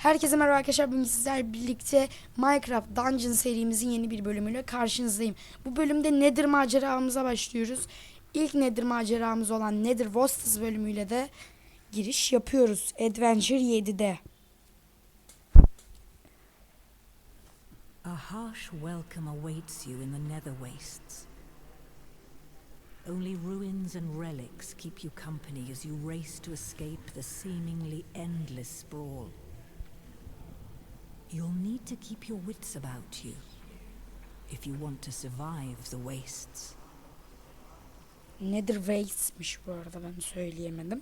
Herkese merhaba arkadaşlar. Bugün sizler birlikte Minecraft Dungeon serimizin yeni bir bölümüyle karşınızdayım. Bu bölümde Nether maceramıza başlıyoruz. İlk Nether maceramız olan Nether Vostos bölümüyle de giriş yapıyoruz. Adventure 7'de. A harsh welcome awaits you in the nether wastes. Only ruins and relics keep you company as you race to escape the seemingly endless sprawl. You'll need to keep your wits about you if you want to survive the wastes. Nether Wastes'miş bu arada ben söyleyemedim.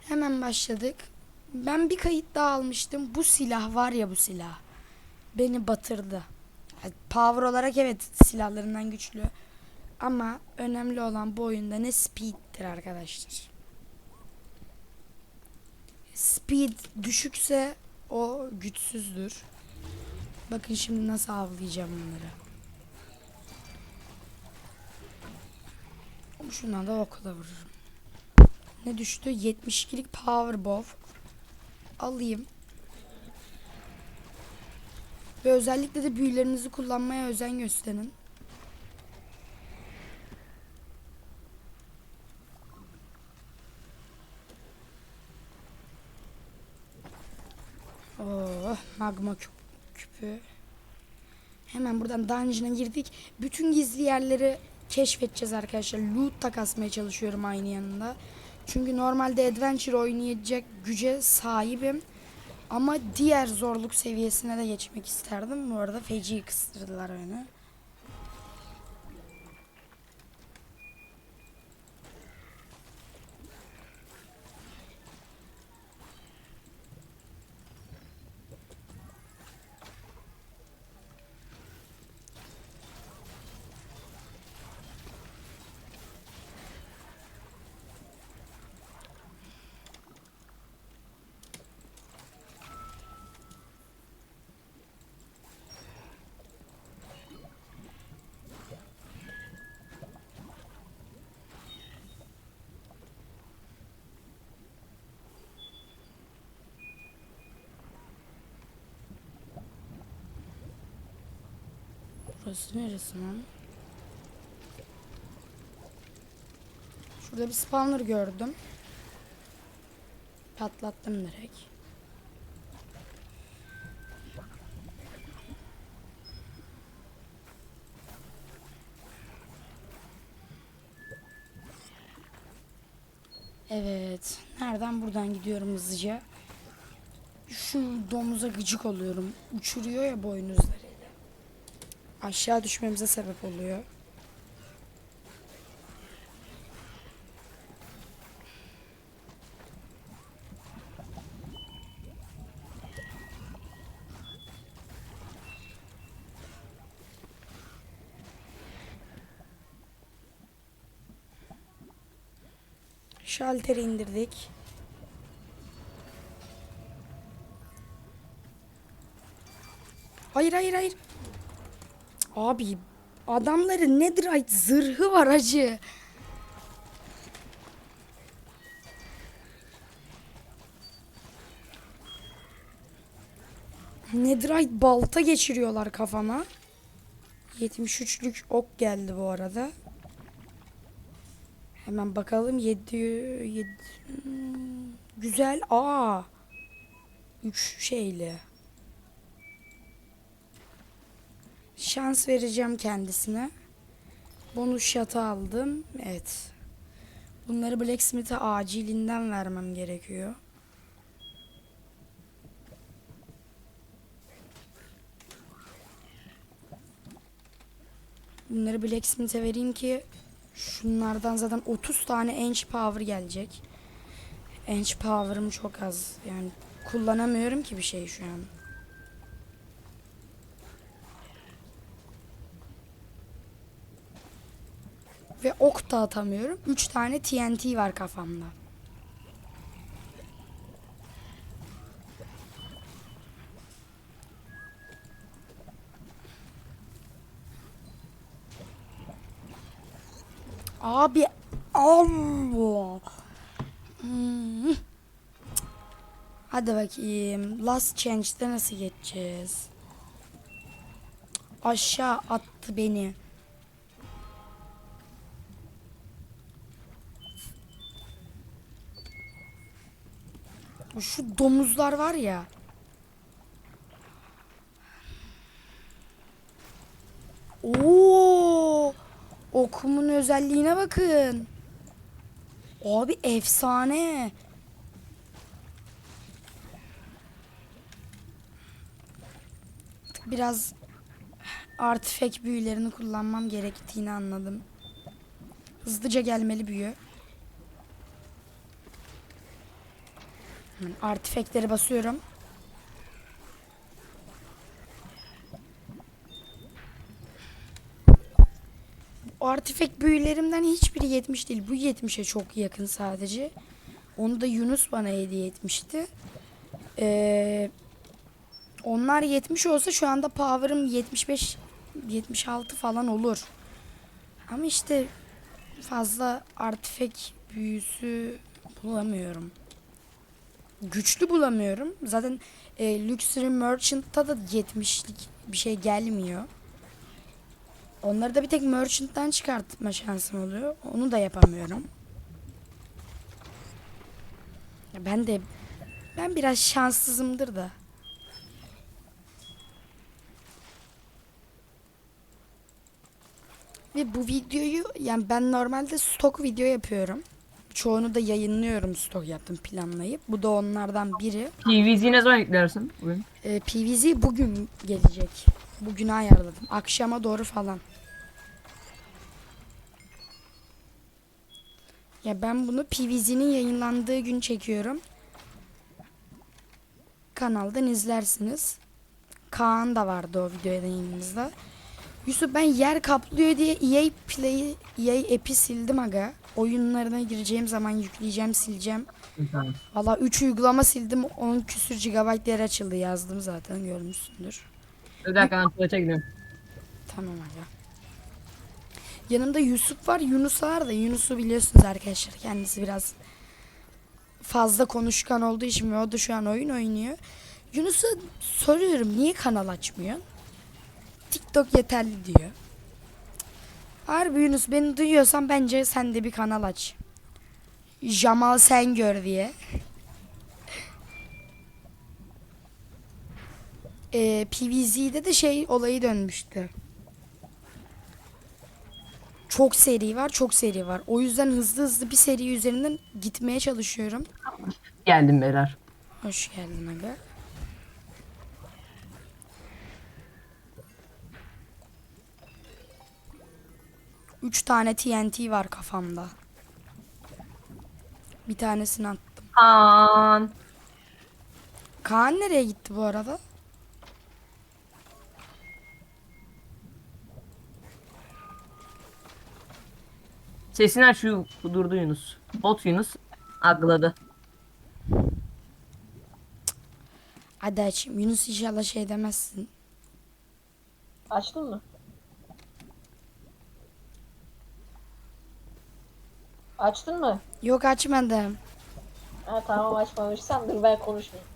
Hemen başladık. Ben bir kayıt daha almıştım. Bu silah var ya bu silah. Beni batırdı. Yani Power olarak evet silahlarından güçlü. Ama önemli olan bu oyunda ne speed'tir arkadaşlar. Speed düşükse o güçsüzdür. Bakın şimdi nasıl avlayacağım onları. Şundan da okula vururum. Ne düştü? 72'lik power bow. Alayım. Ve özellikle de büyülerinizi kullanmaya özen gösterin. Oh, magma küp, küpü. Hemen buradan dungeon'a girdik. Bütün gizli yerleri keşfedeceğiz arkadaşlar. Loot da çalışıyorum aynı yanında. Çünkü normalde adventure oynayacak güce sahibim. Ama diğer zorluk seviyesine de geçmek isterdim. Bu arada feci kıstırdılar beni. Burası neresi lan? Şurada bir spawner gördüm. Patlattım direkt. Evet. Nereden? Buradan gidiyorum hızlıca. Şu domuza gıcık oluyorum. Uçuruyor ya boynuzlarıyla. Aşağı düşmemize sebep oluyor. Şalteri indirdik. Hayır hayır hayır. Abi adamların netherite zırhı var acı. Netherite balta geçiriyorlar kafama. 73'lük ok geldi bu arada. Hemen bakalım 7 7 güzel. Aa. 3 şeyli. Şans vereceğim kendisine. Bonus şatı aldım. Evet. Bunları Blacksmith'e acilinden vermem gerekiyor. Bunları Blacksmith'e vereyim ki şunlardan zaten 30 tane Ench Power gelecek. Ench Power'ım çok az. Yani kullanamıyorum ki bir şey şu an. Ve ok da atamıyorum. 3 tane TNT var kafamda. Abi Allah. Hmm. Hadi bakayım. Last change'de nasıl geçeceğiz? Aşağı attı beni. Şu domuzlar var ya. Oo! Okumun özelliğine bakın. Abi efsane. Biraz artifek büyülerini kullanmam gerektiğini anladım. Hızlıca gelmeli büyü. Artifekleri basıyorum. O artifek büyülerimden hiçbiri 70 değil. Bu 70'e çok yakın sadece. Onu da Yunus bana hediye etmişti. Ee, onlar 70 olsa şu anda power'ım 75 76 falan olur. Ama işte fazla artifek büyüsü bulamıyorum. Güçlü bulamıyorum. Zaten e, Luxury Merchant'ta da 70'lik bir şey gelmiyor. Onları da bir tek Merchant'tan çıkartma şansım oluyor. Onu da yapamıyorum. Ya Ben de ben biraz şanssızımdır da. Ve bu videoyu yani ben normalde stok video yapıyorum. Çoğunu da yayınlıyorum stok yaptım planlayıp. Bu da onlardan biri. PVZ ne zaman yüklersin bugün? Ee, PVZ bugün gelecek. Bugüne ayarladım. Akşama doğru falan. Ya ben bunu PVZ'nin yayınlandığı gün çekiyorum. Kanaldan izlersiniz. Kaan da vardı o video yayınımızda. Yusuf ben yer kaplıyor diye EA Play'i, EA app'i sildim aga. Oyunlarına gireceğim zaman yükleyeceğim, sileceğim. Tamam. Valla 3 uygulama sildim. 10 küsür GB yer açıldı yazdım zaten görmüşsündür. Bir dakika ben tuvalete gidiyorum. Tamam aga. Yanımda Yusuf var. Yunus var da Yunus'u biliyorsunuz arkadaşlar. Kendisi biraz fazla konuşkan olduğu için ve o da şu an oyun oynuyor. Yunus'a soruyorum niye kanal açmıyor? TikTok yeterli diyor. Harbi Yunus beni duyuyorsan bence sen de bir kanal aç. Jamal sen gör diye. Ee, PVZ'de de şey olayı dönmüştü. Çok seri var, çok seri var. O yüzden hızlı hızlı bir seri üzerinden gitmeye çalışıyorum. Geldim Berar. Hoş geldin abi. 3 tane TNT var kafamda. Bir tanesini attım. Kaan. Kaan nereye gitti bu arada? Sesini aç şu durdu Yunus. Bot Yunus agladı. Hadi açayım. Yunus inşallah şey demezsin. Açtın mı? Açtın mı? Yok açmadım. Ha tamam açmamışsan dur ben konuşmayayım.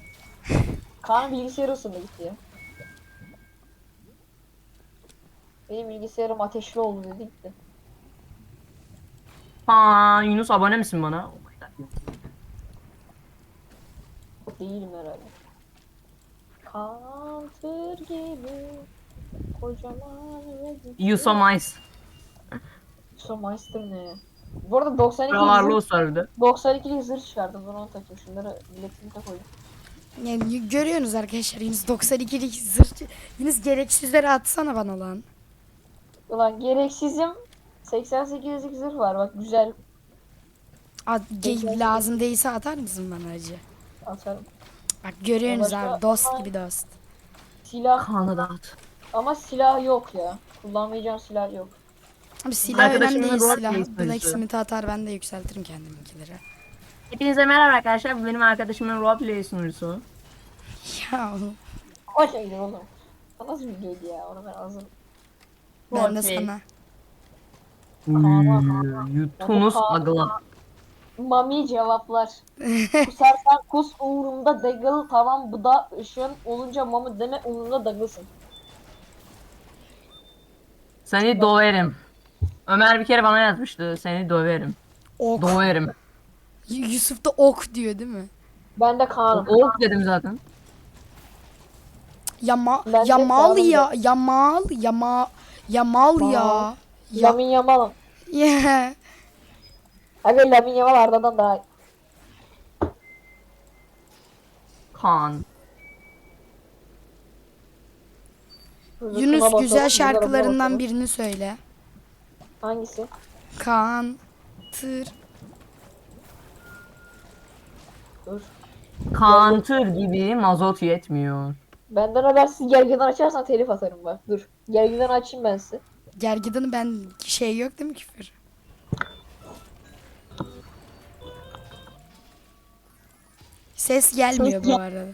Kaan bilgisayarı ısındı gitti ya. Benim bilgisayarım ateşli oldu dedi gitti. Kaan Yunus abone misin bana? Değilim herhalde. Kantır gibi kocaman ve Yuso Mice. So Meister ne? Bu arada 92 Buralarlı zırh, olsa bir de. 92'lik zırh çıkardım. Bunu onu takayım. Şunları biletimi koydum. Yani y- görüyorsunuz arkadaşlar Yunus 92'lik zırh. Yunus gereksizleri atsana bana lan. Ulan gereksizim 88'lik zırh var bak güzel At, ge- lazım değilse atar mısın bana acı? atarım. Bak görüyorsunuz Başka- abi dost gibi dost. Silah Kaan'a dağıt. ama silah yok ya. Kullanmayacağım silah yok. Abi silah önemli Arkadaşımın değil rol silah. oyuncusu. Blacksmith'e atar ben de yükseltirim kendiminkileri. Hepinize merhaba arkadaşlar. Bu benim arkadaşımın roleplay sunucusu. Ya O şeydir oğlum. O nasıl videoydu ya? Onu ben hazır. ben de Roleplay. sana. Kaan'a- Tunus agla. Mami cevaplar. Kusarsan kus umurumda Daggle tamam bu da ışın olunca Mami deme umurumda Daggle'sın. Seni döverim. Ömer bir kere bana yazmıştı. Seni döverim. Ok. Döverim. Y- Yusuf da ok diyor değil mi? Ben de Kaan'ım. Oğlum dedim zaten. Yama Ben de Yamal Kaan'ım ya Yamal Yama Yamal ya. Aa. Ya. Lamin Yamal'ım. Yeah. Abi Lamin Yamal Arda'dan daha iyi. Kaan. Hızlı Yunus güzel şarkılarından basalım. birini söyle. Hangisi? Kaan Tır. Dur. Kantır gibi mazot yetmiyor. Benden habersiz gergeden açarsan telif atarım bak. Dur. Gergeden açayım ben size. Gergidan'ı ben şey yok değil mi küfür? Ses gelmiyor bu arada.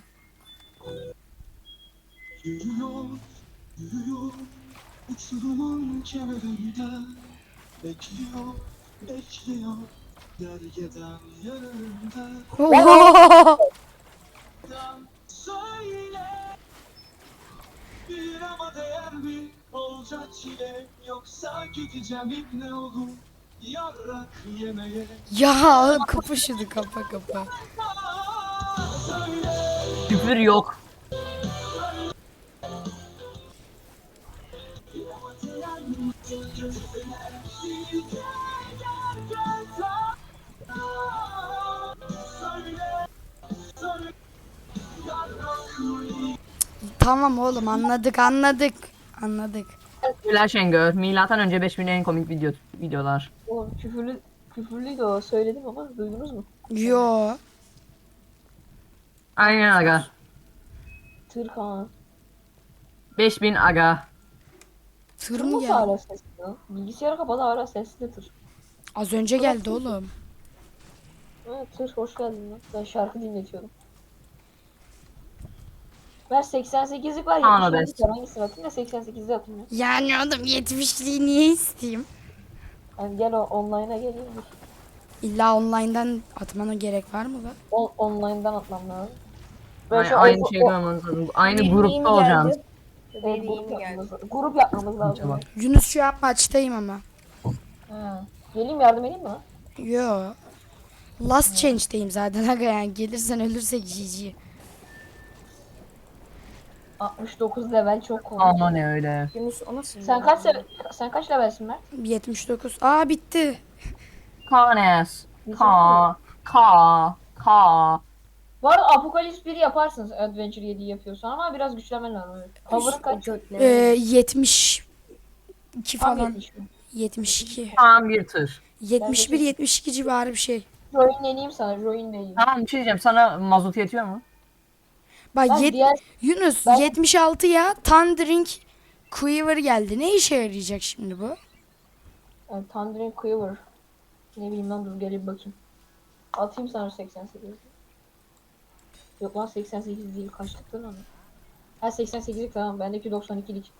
Yürüyor, yürüyor, uçurumun kenarında Bekliyor, bekliyor, gölgeden yanında Oho! Söyle, bir ama değer mi? Olacak çile Yoksa gideceğim ibne olur, yarrak yemeye. Ya kapışırdı kapa kapa. Söyle, Küfür yok. Tamam oğlum anladık anladık. Anladık. Güler Şengör. Milattan önce 5000 en komik video videolar. Oğlum küfürlü, küfürlüydü o söyledim ama duydunuz mu? Yo. Aynen aga. Tır Kaan. 5000 aga. Tır mı nasıl geldi? hala sesli lan? Bilgisayarı kapalı hala sesli tır. Az önce geldi oğlum. Evet tır hoş geldin lan. Ben şarkı dinletiyorum. Ben 88'lik var Aa, 70'lik best. var. Hangisini atayım da 88'de atayım ya. Yani oğlum 70'liği niye isteyeyim? Yani gel o online'a geleyim mi? İlla online'dan atmana gerek var mı be? On, online'dan atmam lazım. Aynı, şu- aynı o- şeyde o-. Aynı grupta olacaksınız. Evet, grup yapmamız, grup yapmamız lazım. Tamam. Yunus şu an maçtayım ama. Ha. Geleyim yardım edeyim mi? Yo. Last change'deyim zaten aga yani gelirsen ölürsek GG. 69 level çok komik. Ama ne öyle. Yunus o nasıl? Sen kaç level, sen kaç levelsin Mert? 79. Aa bitti. Kanes. Ka. Ka. Ka. Bu arada Apokalips 1 yaparsınız Adventure 7 yapıyorsan ama biraz güçlenmen lazım. Evet. Kaç? Ee, 72 Tam falan. 70 mi? 72. Tam bir tır. 71 72 civarı bir şey. Join deneyeyim sana, join deneyeyim. Tamam bir şey diyeceğim. Sana mazot yetiyor mu? Bak yet- diğer Yunus Ben- 76 ya Thundering Quiver geldi. Ne işe yarayacak şimdi bu? yani Thundering Quiver. Ne bileyim lan dur gelip bakayım. Atayım sana 88. Yok lan 88 değil kaçlık lan onu. Ha 88'lik tamam bendeki 92'lik.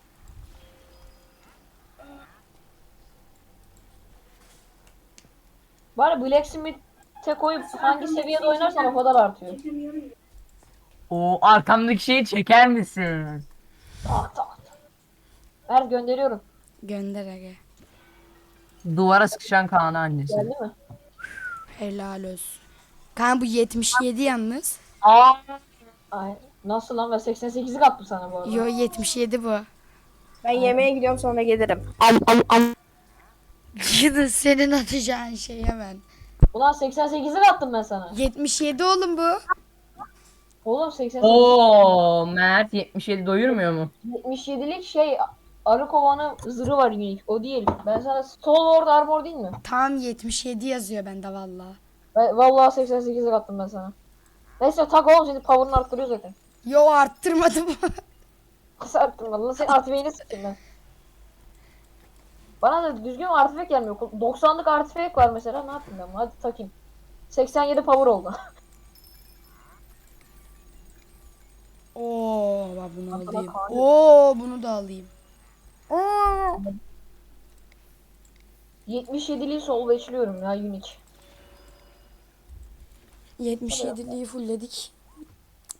Bari Blacksmith'e koyup hangi seviyede oynarsan o kadar artıyor. O arkamdaki şeyi çeker misin? Tak tak. Ver gönderiyorum. Gönder aga. Duvara sıkışan Kaan'ı annesi. Geldi mi? Helal olsun. Kanka bu 77 yalnız. Aa. Ay, nasıl lan ben 88'lik attım sana bu arada. Yo 77 bu. Ben yemeğe gidiyorum sonra gelirim. Yunus senin atacağın şeye ben. Ulan 88'lik attım ben sana. 77 oğlum bu. Oğlum 88 Oo Mert 77 doyurmuyor mu? 77'lik şey arı kovanı zırhı var unique. O değil. Ben sana Stalwart Armor değil mi? Tam 77 yazıyor bende valla. Ben, vallahi 88'lik attım ben sana. Neyse tak oğlum şimdi power'ını arttırıyor zaten. Yo arttırmadım. Nasıl arttırmadın lan? Senin artifeğini sıktım ben. Bana da düzgün artifek gelmiyor. 90'lık artifek var mesela. Ne yapayım ben? Hadi takayım. 87 power oldu. Oo bak bunu Bak, alayım. bak. Oo bunu da alayım. Oo. 77'liği sol beçliyorum ya unique. 77'liği fullledik.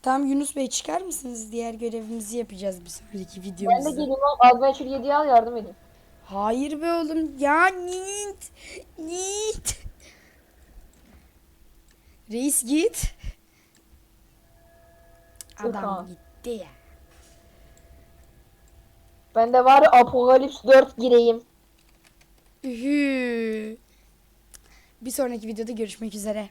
Tamam Yunus Bey çıkar mısınız? Diğer görevimizi yapacağız bir sonraki Ben de videomuzda. geleyim lan. Adventure 7'ye al yardım edin. Hayır be oğlum. Ya git. Git. Reis git. Adam gitti ya. Ben de var Apocalypse 4 gireyim. Ühü. Bir sonraki videoda görüşmek üzere.